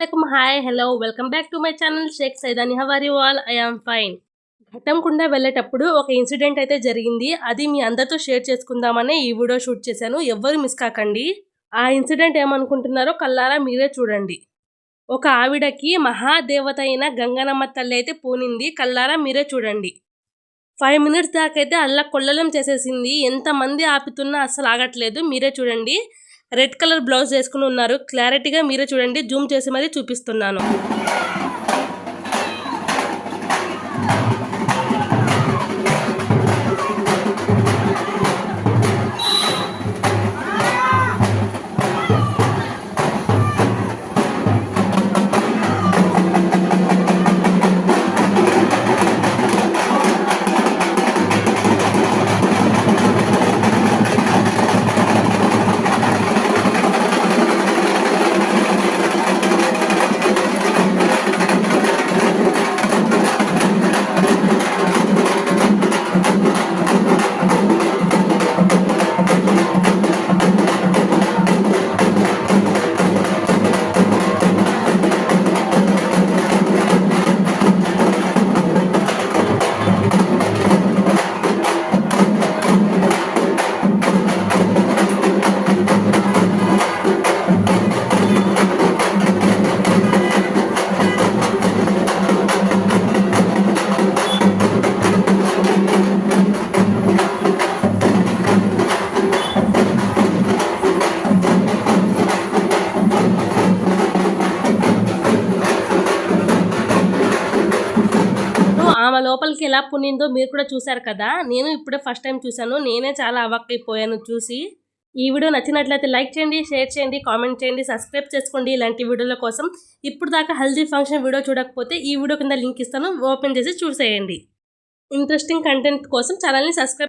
అస్సలం hi hello welcome back to my channel Sheikh Saidani. How are y'all I am fine. ఘట్టంకుండా వెళ్ళేటప్పుడు ఒక incident అయితే జరిగింది. అది మీ అందరితో షేర్ చేసుకుందామనే ఈ వీడియో షూట్ చేశాను. ఎవ్వరు మిస్ కాకండి. ఆ ఇన్సిడెంట్ ఏమనుకుంటున్నారో కల్లారా మీరే చూడండి. ఒక ఆవిడకి మహాదేవత అయిన గంగనమ్మ తల్లి అయితే పూనింది. కల్లారా మీరే చూడండి. ఫైవ్ మినిట్స్ దాకైతే అల్లా కొల్లలం చేసేసింది. ఎంతమంది ఆపుతున్నా అస్సలు ఆగట్లేదు. మీరే చూడండి. రెడ్ కలర్ బ్లౌజ్ వేసుకుని ఉన్నారు. క్లారిటీగా మీరే చూడండి. జూమ్ చేసి మరీ చూపిస్తున్నాను. ఆమె లోపలికి ఎలా పునిందో మీరు కూడా చూశారు కదా? నేను ఇప్పుడే ఫస్ట్ టైం చూశాను. నేనే చాలా అవక్కైపోయాను చూసి. ఈ వీడియో నచ్చినట్లయితే లైక్ చేయండి షేర్ చేయండి కామెంట్ చేయండి సబ్స్క్రైబ్ చేసుకోండి ఇలాంటి వీడియోల కోసం. ఇప్పుడు దాకా హల్దీ ఫంక్షన్ వీడియో చూడకపోతే ఈ వీడియో కింద లింక్ ఇస్తాను. ఓపెన్ చేసి చూసేయండి. ఇంట్రెస్టింగ్ కంటెంట్ కోసం ఛానల్ని సబ్స్క్రైబ్